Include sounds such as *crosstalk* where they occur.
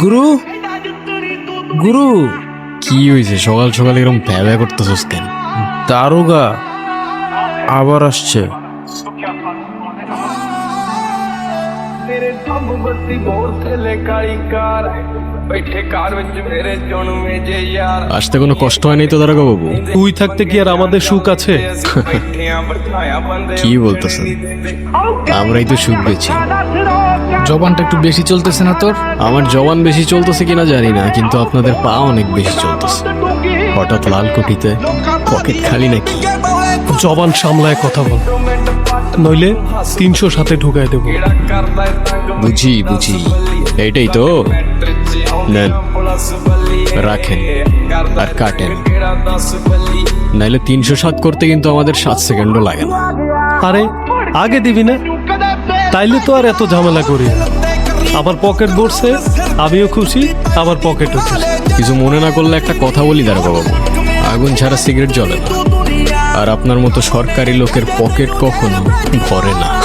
গুরু? গুরু কি হয়েছে সকাল সকাল এরকম ভ্যাবা করতেছস কেন? দারোগা আবার আসছে। আসতে কোনো কষ্ট হয়নি তো দারোগা বাবু? তুই থাকতে কি আর আমাদের সুখ আছে? *laughs* কি বলতেছেন? আমরাই তো সুখ পেয়েছি জবানটা একটু বেশি চলতেছে না তোর? আমার জবান বেশি চলতেছে কিনা জানি না কিন্তু আপনাদের পা অনেক বেশি চলতেছে। হঠাৎ লাল কুটিতে পকেট খালি নাকি? জবান সামলায় কথা বল। নইলে তিনশো সাথে ঢুকায় দেব। বুঝি বুঝি। এটাই তো। নেন রাখেন আর কাটেন। নাইলে তিনশো সাত করতে কিন্তু আমাদের সাত সেকেন্ডও লাগে না। আরে আগে দিবি না? তাইলে তো আর এত ঝামেলা করি। আবার পকেট ভরছে, আমিও খুশি, আবার পকেটও খুশি। কিছু মনে না করলে একটা কথা বলি দাঁড়া বাবু। আগুন ছাড়া সিগারেট জ্বলে না। আর আপনার মতো সরকারি লোকের পকেট কখনো ভরে না।